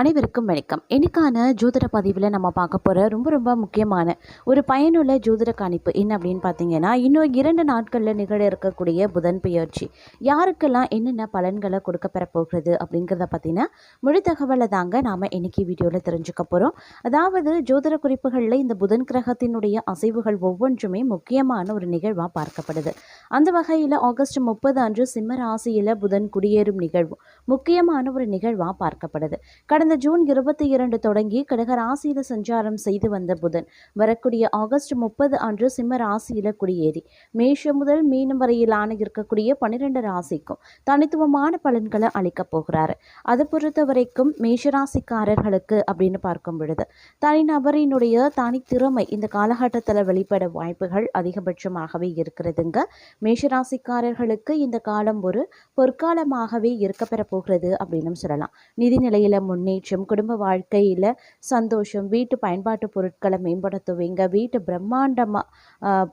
அனைவருக்கும் வணக்கம். இன்னைக்கான ஜோதிட பதிவில் நம்ம பார்க்க போகிற ரொம்ப ரொம்ப முக்கியமான ஒரு பயனுள்ள ஜோதிட கணிப்பு என்ன அப்படின்னு பார்த்தீங்கன்னா இன்னும் இரண்டு நாட்களில் நிகழ இருக்கக்கூடிய புதன் பெயர்ச்சி. யாருக்கெல்லாம் என்னென்ன பலன்களை கொடுக்க போகிறது அப்படிங்கிறத பற்றின முழு தகவலை தாங்க நாம் இன்னைக்கு வீடியோவில் தெரிஞ்சுக்க போகிறோம் அதாவது ஜோதிட குறிப்புகளில் இந்த புதன் கிரகத்தினுடைய அசைவுகள் ஒவ்வொன்றுமே முக்கியமான ஒரு நிகழ்வாக பார்க்கப்படுது. அந்த வகையில் ஆகஸ்ட் முப்பது அன்று சிம்ம ராசியில் புதன் குடியேறும் நிகழ்வு முக்கியமான ஒரு நிகழ்வாக பார்க்கப்படுது. கடந்த ஜூன் இருபத்தி இரண்டு தொடங்கி கடக ராசியில சஞ்சாரம் செய்து வந்த புதன். வரக்கூடிய ஆகஸ்ட் முப்பது அன்று சிம்ம ராசியில குடியேறி மேஷம் முதல் மீனம் வரையிலான இருக்கக்கூடிய பன்னிரெண்டு ராசிக்கும் தனித்துவமான பலன்களை அளிக்கப் போகிறாரு. அதை பொறுத்த வரைக்கும் மேஷராசிக்காரர்களுக்கு அப்படின்னு பார்க்கும் பொழுது தனிநபரினுடைய தனித்திறமை இந்த காலகட்டத்தில் வெளிப்பட வாய்ப்புகள் அதிகபட்சமாகவே இருக்கிறதுங்க. மேஷராசிக்காரர்களுக்கு இந்த காலம் ஒரு பொற்காலமாகவே இருக்கப்பெற போகிறது அப்படின்னு சொல்லலாம். நிதி நிலையில முன்னேற்றம் குடும்ப வாழ்க்கையில் சந்தோஷம் வீட்டு பயன்பாட்டு பொருட்களை மேம்படுத்துவீங்க வீட்டு பிரம்மாண்டமாக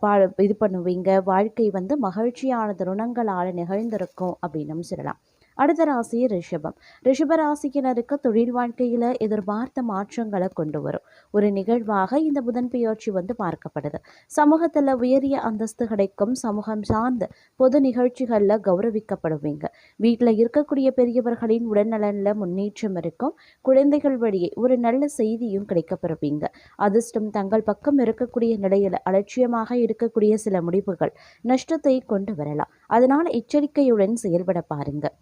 பா இது பண்ணுவீங்க. வாழ்க்கை வந்து மகிழ்ச்சியான தருணங்களால் நிகழ்ந்திருக்கும் அப்படின்னும் சொல்லலாம். அடுத்த ராசி ரிஷபம். ரிஷப ராசியினருக்கு தொழில் வாழ்க்கையில் எதிர்பார்த்த மாற்றங்களை கொண்டு வரும். ஒரு நிகழ்வாக இந்த புதன் பெயர்ச்சி வந்து பார்க்கப்படுது. சமூகத்தில் உயரிய அந்தஸ்து கிடைக்கும். சமூகம் சார்ந்த பொது நிகழ்ச்சிகளில் கௌரவிக்கப்படுவீங்க. வீட்டில் இருக்கக்கூடிய பெரியவர்களின் உடல்நலனில் முன்னேற்றம் இருக்கும். குழந்தைகள் வழியே ஒரு நல்ல செய்தியும் கிடைக்கப்பெறுவீங்க. அதிர்ஷ்டம் தங்கள் பக்கம் இருக்கக்கூடிய நிலையில் அலட்சியமாக இருக்கக்கூடிய சில முடிவுகள் நஷ்டத்தை கொண்டு வரலாம். அதனால் எச்சரிக்கையுடன் செயல்பட பாருங்கள்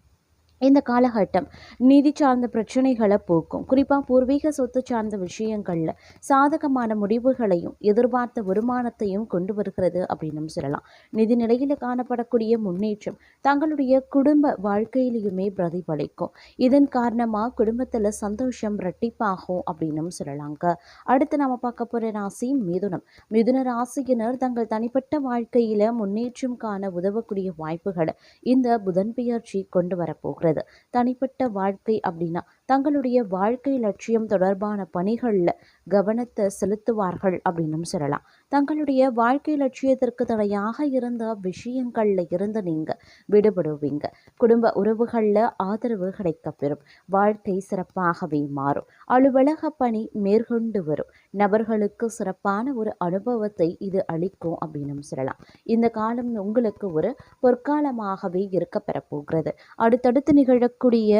இந்த காலகட்டம் நிதி சார்ந்த பிரச்சனைகளை போக்கும். குறிப்பாக பூர்வீக சொத்து சார்ந்த விஷயங்களில் சாதகமான முடிவுகளையும் எதிர்பார்த்த வருமானத்தையும் கொண்டு வருகிறது அப்படின்னு சொல்லலாம். நிதி நிலையில் காணப்படக்கூடிய முன்னேற்றம் தங்களுடைய குடும்ப வாழ்க்கையிலையுமே பிரதிபலிக்கும். இதன் காரணமாக குடும்பத்தில் சந்தோஷம் ரெட்டிப்பாகும் அப்படின்னு சொல்லலாங்க. அடுத்து நம்ம பார்க்க போகிற ராசி மிதுனம். மிதுன ராசியினர் தங்கள் தனிப்பட்ட வாழ்க்கையில் முன்னேற்றம் காண உதவக்கூடிய வாய்ப்புகளை இந்த புதன் பெயர்ச்சி கொண்டு வரப்போகிறது இருக்கிறது தனிப்பட்ட வாழ்க்கை அப்படின்னா தங்களுடைய வாழ்க்கை லட்சியம் தொடர்பான பணிகளில் கவனத்தை செலுத்துவார்கள் அப்படின்னும் சொல்லலாம். தங்களுடைய வாழ்க்கை லட்சியத்திற்கு தடையாக இருந்த விஷயங்களில் இருந்து நீங்கள் விடுபடுவீங்க. குடும்ப உறவுகளில் ஆதரவு கிடைக்கப்பெறும். வாழ்க்கை சிறப்பாகவே மாறும். அலுவலக பணி மேற்கொண்டு வரும். நபர்களுக்கு சிறப்பான ஒரு அனுபவத்தை இது அளிக்கும் அப்படின்னும் சொல்லலாம். இந்த காலம் உங்களுக்கு ஒரு பொற்காலமாகவே இருக்க பெறப்போகிறது அடுத்தடுத்து நிகழக்கூடிய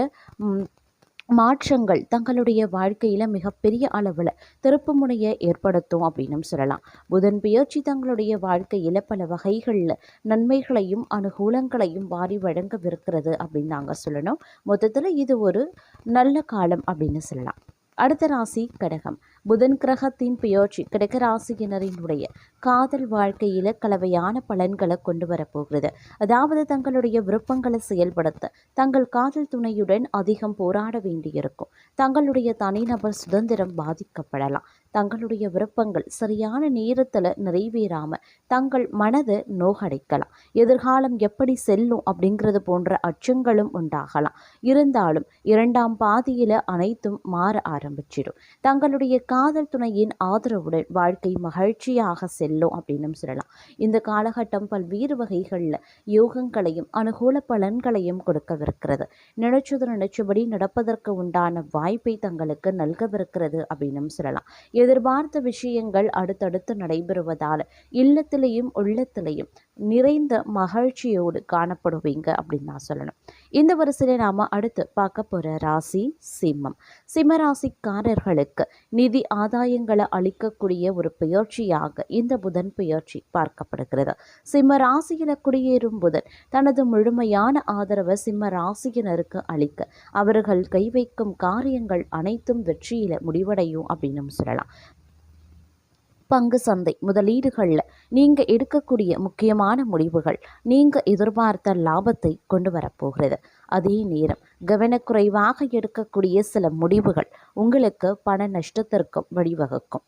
மாற்றங்கள் தங்களுடைய வாழ்க்கையில் மிகப்பெரிய அளவில் திருப்பு முனையை ஏற்படுத்தும் அப்படின்னு சொல்லலாம். புதன் பெயர்ச்சி தங்களுடைய வாழ்க்கையில் பல வகைகளில் நன்மைகளையும் அனுகூலங்களையும் வாரி வழங்கவிருக்கிறது அப்படின்னு நாங்கள் சொல்லணும். மொத்தத்தில் இது ஒரு நல்ல காலம் அப்படின்னு சொல்லலாம். அடுத்த ராசி கடகம். புதன் கிரகத்தின் பெயர்ச்சி கடகராசியினரினுடைய காதல் வாழ்க்கையில் கலவையான பலன்களை கொண்டு வரப்போகிறது. அதாவது தங்களுடைய விருப்பங்களை செயல்படுத்த தங்கள் காதல் துணையுடன் அதிகம் போராட வேண்டியிருக்கும். தங்களுடைய தனிநபர் சுதந்திரம் பாதிக்கப்படலாம். தங்களுடைய விருப்பங்கள் சரியான நேரத்தில் நிறைவேறாமல் தங்கள் மனதை நோகடைக்கலாம். எதிர்காலம் எப்படி செல்லும் அப்படிங்கிறது போன்ற அச்சங்களும் உண்டாகலாம். இருந்தாலும் இரண்டாம் பாதியில் அனைத்தும் மாற ஆரம்பிச்சிடும். தங்களுடைய காதல் துணையின் ஆதரவுடன் வாழ்க்கை மகிழ்ச்சியாக செல்லும் அப்படின்னு சொல்லலாம். இந்த காலகட்டம் பல்வேறு வகைகளில் யோகங்களையும் அனுகூல பலன்களையும் கொடுக்கவிருக்கிறது. நினைச்சது நினைச்சபடி நடப்பதற்கு உண்டான வாய்ப்பை தங்களுக்கு நல்கவிருக்கிறது அப்படின்னு சொல்லலாம். எதிர்பார்த்த விஷயங்கள் அடுத்தடுத்து நடைபெறுவதால் இல்லத்திலையும் உள்ளத்திலேயும் நிறைந்த மகிழ்ச்சியோடு காணப்படுவீங்க அப்படின்னு நான் சொல்லணும். இந்த வரிசையில் நாம் அடுத்து பார்க்க போகிற ராசி சிம்மம். சிம்ம ராசிக்காரர்களுக்கு நிதி ஆதாயங்களை அளிக்கக்கூடிய ஒரு பெயர்ச்சியாக இந்த புதன் பெயர்ச்சி பார்க்கப்படுகிறது. சிம்ம ராசியில் குடியேறும் புதன் தனது முழுமையான ஆதரவை சிம்ம ராசியினருக்கு அளிக்க அவர்கள் கை வைக்கும் காரியங்கள் அனைத்தும் வெற்றியில் முடிவடையும் அப்படின்னு சொல்லலாம். பங்கு சந்தை முதலீடுகளில் நீங்கள் எடுக்கக்கூடிய முக்கியமான முடிவுகள் நீங்கள் எதிர்பார்த்த லாபத்தை கொண்டு வரப்போகிறது. அதே நேரம் கவனக்குறைவாக எடுக்கக்கூடிய சில முடிவுகள் உங்களுக்கு பண நஷ்டத்திற்கும் வழிவகுக்கும்.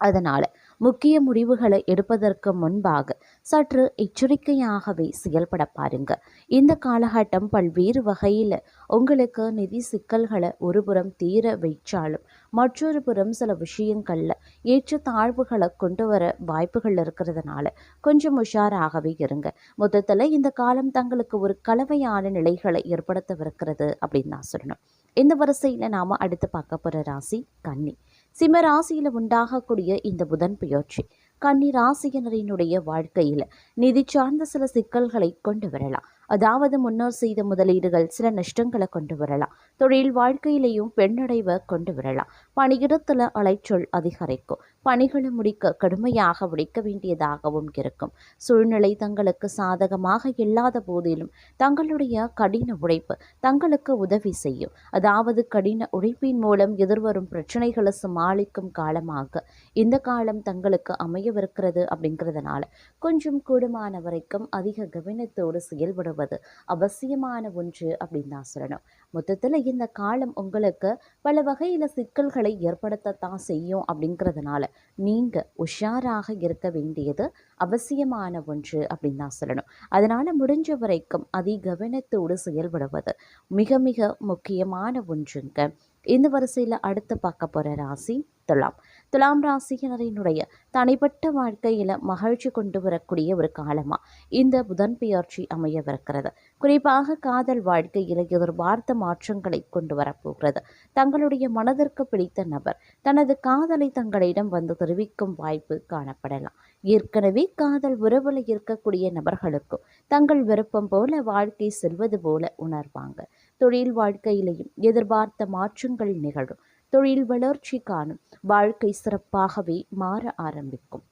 அதனால் முக்கிய முடிவுகளை எடுப்பதற்கு முன்பாக சற்று எச்சரிக்கையாகவே செயல்பட பாருங்க. இந்த காலகட்டம் பல்வேறு வகையில் உங்களுக்கு நிதி சிக்கல்களை ஒருபுறம் தீர வைச்சாலும் மற்றொரு புறம் சில விஷயங்களில் ஏற்ற தாழ்வுகளை கொண்டு வர வாய்ப்புகள் இருக்கிறதுனால கொஞ்சம் உஷாராகவே இருங்க. மொத்தத்தில் இந்த காலம் தங்களுக்கு ஒரு கலவையான நிலைகளை ஏற்படுத்தவிருக்கிறது அப்படின்னு நான் சொல்லணும். இந்த வரிசையில் நாம் அடுத்து பார்க்க போகிற ராசி கன்னி. சிம்ம ராசியில் உண்டாகக்கூடிய இந்த புதன் பெயர்ச்சி. கன்னி ராசியினரினுடைய வாழ்க்கையில் நிதி சார்ந்த சில சிக்கல்களை கொண்டு வரலாம். அதாவது முன்னர் செய்த முதலீடுகள் சில நஷ்டங்களை கொண்டு வரலாம். தொழில் வாழ்க்கையிலையும் பெண்ணடைவை கொண்டு வரலாம். பணியிடத்தில் அலைச்சொல் அதிகரிக்கும். பணிகளை முடிக்க கடுமையாக உழைக்க வேண்டியதாகவும் இருக்கும். சூழ்நிலை தங்களுக்கு சாதகமாக இல்லாத போதிலும் தங்களுடைய கடின உழைப்பு தங்களுக்கு உதவி செய்யும். அதாவது கடின உழைப்பின் மூலம் எதிர்வரும் பிரச்சனைகளை சமாளிக்கும் காலமாக இந்த காலம் தங்களுக்கு அமையவிருக்கிறது அப்படிங்கிறதுனால கொஞ்சம் கூடுமான வரைக்கும் அதிக கவனத்தோடு செயல்படுவது அவசியமான ஒன்று அப்படின்னு தான் சொல்லணும். மொத்தத்தில் இந்த காலம் உங்களுக்கு பல வகையில் சிக்கல்களை ஏற்படுத்தத்தான் செய்யும் அப்படிங்கிறதுனால நீங்கள் உஷாராக இருக்க வேண்டியது அவசியமான ஒன்று அப்படின்னு தான் சொல்லணும். அதனால் முடிஞ்ச வரைக்கும் அதிகவனத்தோடு செயல்படுவது மிக மிக முக்கியமான ஒன்றுங்க. இந்த வரிசையில் அடுத்து பார்க்க போகிற ராசி துலாம். துலாம் ராசியினரினுடைய தனிப்பட்ட வாழ்க்கையில் மகிழ்ச்சி கொண்டு வரக்கூடிய ஒரு காலமாக இந்த புதன் பெயர்ச்சி அமையவிருக்கிறது. குறிப்பாக காதல் வாழ்க்கையில் எதிர்பார்த்த மாற்றங்களை கொண்டு வரப்போகிறது. தங்களுடைய மனதிற்கு பிடித்த நபர் தனது காதலை தங்களிடம் வந்து தெரிவிக்கும் வாய்ப்பு காணப்படலாம். ஏற்கனவே காதல் உறவில் இருக்கக்கூடிய நபர்களுக்கும் தங்கள் விருப்பம் போல வாழ்க்கை செல்வது போல உணர்வாங்க. தொழில் வாழ்க்கையிலையும் எதிர்பார்த்த மாற்றங்கள் நிகழும். தொழில் வளர்ச்சி காணும் வாழ்க்கை சிறப்பாகவே மாற ஆரம்பிக்கும்.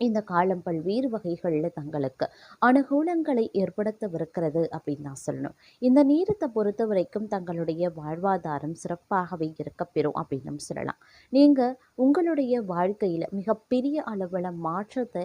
இந்த காலம் பல்வேறு வகைகளில் தங்களுக்கு அனுகூலங்களை ஏற்படுத்தவிருக்கிறது அப்படின்னு நான் சொல்லணும். இந்த நேரத்தை பொறுத்த வரைக்கும் தங்களுடைய வாழ்வாதாரம் சிறப்பாகவே இருக்கப்பெறும் அப்படின்னு சொல்லலாம். நீங்கள் உங்களுடைய வாழ்க்கையில் மிகப்பெரிய அளவில் மாற்றத்தை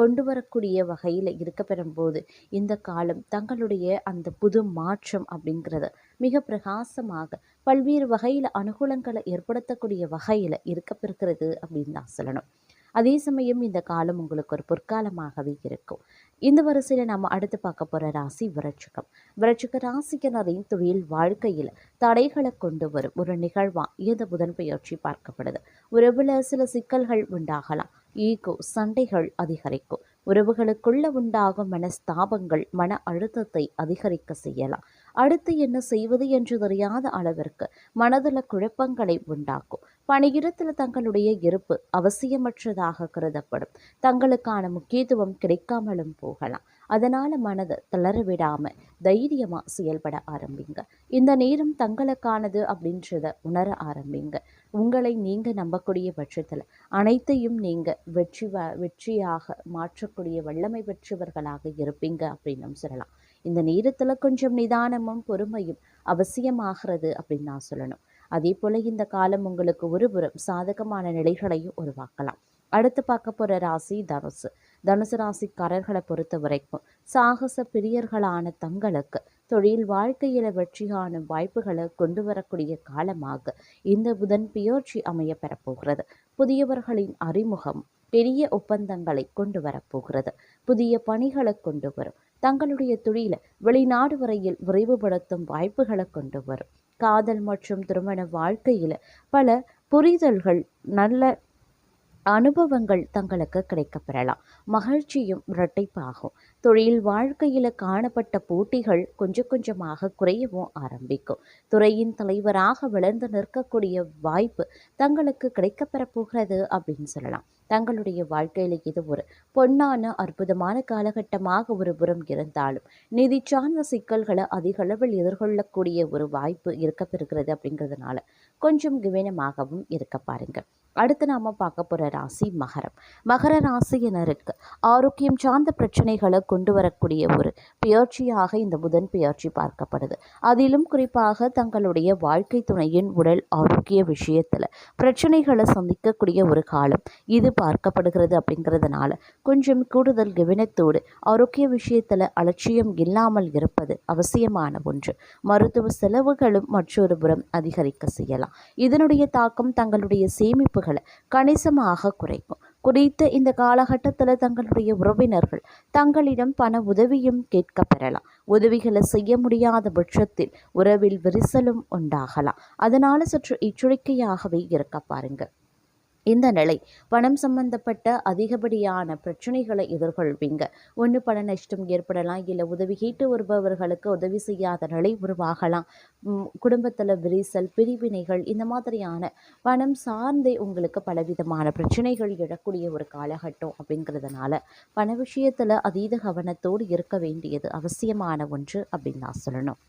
கொண்டு வரக்கூடிய வகையில் இருக்க பெறும்போது இந்த காலம் தங்களுடைய அந்த புது மாற்றம் அப்படிங்கிறது மிக பிரகாசமாக பல்வேறு வகையில் அனுகூலங்களை ஏற்படுத்தக்கூடிய வகையில் இருக்கப்பெறுகிறது அப்படின்னு தான் சொல்லணும். அதே சமயம் இந்த காலம் உங்களுக்கு ஒரு பொற்காலமாகவே இருக்கும். இந்த வரிசையில் நம்ம அடுத்து பார்க்க போகிற ராசி விரட்சகம் விரட்சக ராசிக்கினரின் தொழில் வாழ்க்கையில் தடைகளை கொண்டு வரும் ஒரு நிகழ்வாக இந்த புதன் பயிற்சி பார்க்கப்படுது. உறவில் சில சிக்கல்கள் உண்டாகலாம். ஈகோ சண்டைகள் அதிகரிக்கும். உறவுகளுக்குள்ள உண்டாகும் மனஸ்தாபங்கள் மன அழுத்தத்தை அதிகரிக்க செய்யலாம். அடுத்து என்ன செய்வது என்று தெரியாத அளவிற்கு மனதில் குழப்பங்களை உண்டாக்கும். பணியிடத்தில் தங்களுடைய இருப்பு அவசியமற்றதாக கருதப்படும். தங்களுக்கான முக்கியத்துவம் கிடைக்காமலும் போகலாம். அதனால் மனதை தளர விடாமல் தைரியமாக செயல்பட ஆரம்பிங்க. இந்த நேரம் தங்களுக்கானது அப்படின்றத உணர ஆரம்பிங்க. உங்களை நீங்கள் நம்பக்கூடிய பட்சத்தில் அனைத்தையும் நீங்கள் வெற்றி வெற்றியாக மாற்றக்கூடிய வல்லமை பெற்றவர்களாக இருப்பீங்க அப்படின்னு சொல்லலாம். இந்த நேரத்தில் கொஞ்சம் நிதானமும் பொறுமையும் அவசியமாகிறது அப்படின்னு நான் சொல்லணும். அதே போல் இந்த காலம் உங்களுக்கு ஒருபுறம் சாதகமான நிலைகளையும் உருவாக்கலாம். அடுத்து பார்க்க போகிற ராசி தனுசு. தனுசு ராசிக்காரர்களை பொறுத்த வரைக்கும் சாகச பிரியர்களான தங்களுக்கு தொழில் வாழ்க்கையில் வெற்றி காணும் வாய்ப்புகளை கொண்டு வரக்கூடிய காலமாக இந்த புதன் பியோர்ச்சி அமைய பெறப்போகிறது. புதியவர்களின் அறிமுகம் பெரிய ஒப்பந்தங்களை கொண்டு வரப்போகிறது. புதிய பணிகளை கொண்டு வரும். தங்களுடைய தொழிலை வெளிநாடு வரையில் விரைவுபடுத்தும் வாய்ப்புகளை கொண்டு வரும். காதல் மற்றும் திருமண வாழ்க்கையில் பல புரிதல்கள் நல்ல அனுபவங்கள் தங்களுக்கு கிடைக்கப்பெறலாம். மகிழ்ச்சியும் இரட்டைப்பாகும். தொழில் வாழ்க்கையில் காணப்பட்ட போட்டிகள் கொஞ்சம் கொஞ்சமாக குறையவும் ஆரம்பிக்கும். துறையின் தலைவராக வளர்ந்து நிற்கக்கூடிய வாய்ப்பு தங்களுக்கு கிடைக்கப்பெறப் போகிறது அப்படின்னு சொல்லலாம். தங்களுடைய வாழ்க்கையில் இது ஒரு பொன்னான அற்புதமான காலகட்டமாக ஒரு புறம் இருந்தாலும் நிதி சார்ந்த சிக்கல்களை அதிகளவில் எதிர்கொள்ளக்கூடிய ஒரு வாய்ப்பு இருக்கப்பெறுகிறது அப்படிங்கிறதுனால கொஞ்சம் கவனமாகவும் இருக்க பாருங்க அடுத்து நாம் பார்க்க போகிற ராசி மகரம். மகர ராசியினருக்கு ஆரோக்கியம் சார்ந்த பிரச்சனைகளை கொண்டு வரக்கூடிய ஒரு பெயர்ச்சியாக இந்த புதன் பெயர்ச்சி பார்க்கப்படுது. அதிலும் குறிப்பாக தங்களுடைய வாழ்க்கை துணையின் உடல் ஆரோக்கிய விஷயத்தில் பிரச்சனைகளை சந்திக்கக்கூடிய ஒரு காலம். இது பார்க்கப்படுகிறது அப்படிங்கிறதுனால கொஞ்சம் கூடுதல் கவனத்தோடு ஆரோக்கிய விஷயத்தில் அலட்சியம் இல்லாமல் இருப்பது அவசியமான ஒன்று. மருத்துவ செலவுகளும் மற்றொரு புறம் அதிகரிக்க செய்யலாம். இதனுடைய தாக்கம் தங்களுடைய சேமிப்புகளை கணிசமாக குறைக்கும். குறித்த இந்த காலகட்டத்தில் தங்களுடைய உறவினர்கள் தங்களிடம் பண உதவியும் கேட்க பெறலாம். உதவிகளை செய்ய முடியாத பட்சத்தில் உறவில் விரிசலும் உண்டாகலாம். அதனால சற்று எச்சரிக்கையாகவே இருக்க பாருங்கள் இந்த நிலை. பணம் சம்பந்தப்பட்ட அதிகப்படியான பிரச்சனைகளை எதிர்கொள்வீங்க. ஒன்று பண நஷ்டம் ஏற்படலாம். இல்லை உதவி கேட்டு வருபவர்களுக்கு உதவி செய்யாத நிலை உருவாகலாம். குடும்பத்தில் விரிசல் பிரிவினைகள் இந்த மாதிரியான பணம் சார்ந்தே உங்களுக்கு பலவிதமான பிரச்சனைகள் எழக்கூடிய ஒரு காலகட்டம் அப்படிங்கிறதுனால பண விஷயத்தில் அதீத கவனத்தோடு இருக்க வேண்டியது அவசியமான ஒன்று அப்படின்னு நான் சொல்லணும்.